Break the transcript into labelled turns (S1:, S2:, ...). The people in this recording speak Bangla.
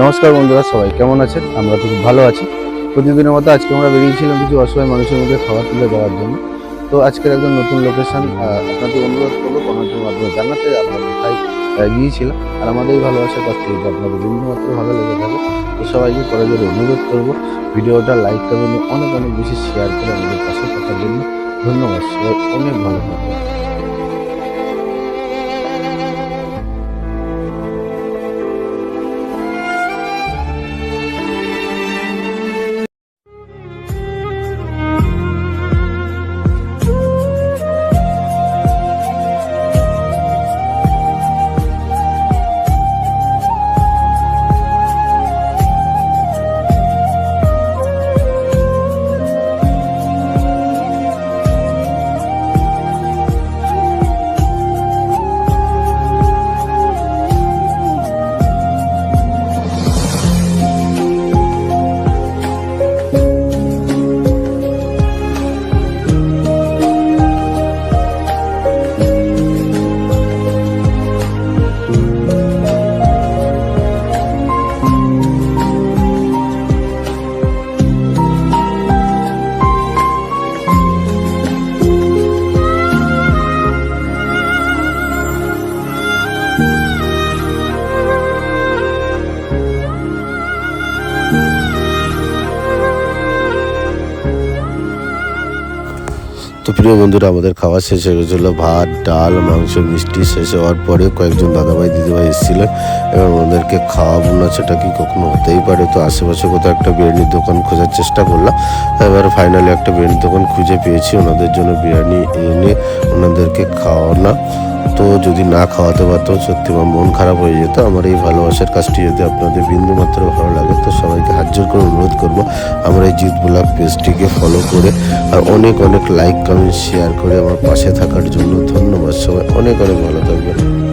S1: নমস্কার বন্ধুরা, সবাই কেমন আছেন? আমরা তো খুব ভালো আছি। প্রতিদিনের মতো আজকে আমরা বেরিয়েছিলাম কিছু অসহায় মানুষের মধ্যে খাবার তুলে দেওয়ার জন্য। তো আজকের একদম নতুন লোকেশন আপনাদের অনুরোধ করব কমেন্টের মাধ্যমে জানাতে আমরা কোথায় গিয়েছিলাম। আর আমাদের ভালোবাসার কাছ থেকে আপনাদের বিন্দুমাত্র ভালো লেগে থাকে, তো সবাইকে করে জোরে অনুরোধ করব, ভিডিওটা লাইক করবেন অনেক অনেক বেশি শেয়ার করে আমাদের পাশে থাকার জন্য ধন্যবাদ। সবাই অনেক ভালো
S2: তো প্রিয় বন্ধুরা, আমাদের খাওয়া শেষ হয়ে গেছিল। ভাত, ডাল, মাংস, মিষ্টি শেষ হওয়ার পরে কয়েকজন দাদাভাই, দিদিভাই এসেছিলেন। এবং ওদেরকে খাওয়াবো না, সেটা কি কখনো হতেই পারে? তো আশেপাশে কোথাও একটা বিরিয়ানির দোকান খোঁজার চেষ্টা করলাম। এবার ফাইনালি একটা বিরিয়ানির দোকান খুঁজে পেয়েছি। ওনাদের জন্য বিরিয়ানি এনে ওনাদেরকে খাওয়ানো তো যদি না খাওয়াতে পারতাম সত্যি আমার মন খারাপ হয়ে যেত। আমার এই ভালোবাসার কাজটি যদি আপনাদের বিন্দু মাত্র ভালো লাগে, তো সবাইকে হাত জোর করে অনুরোধ করব, আমার এই জিত ব্লগ পেজটিকে ফলো করে আর অনেক অনেক লাইক কমেন্ট শেয়ার করে আমার পাশে থাকার জন্য ধন্যবাদ সবাই। অনেক অনেক ভালো থাকবেন।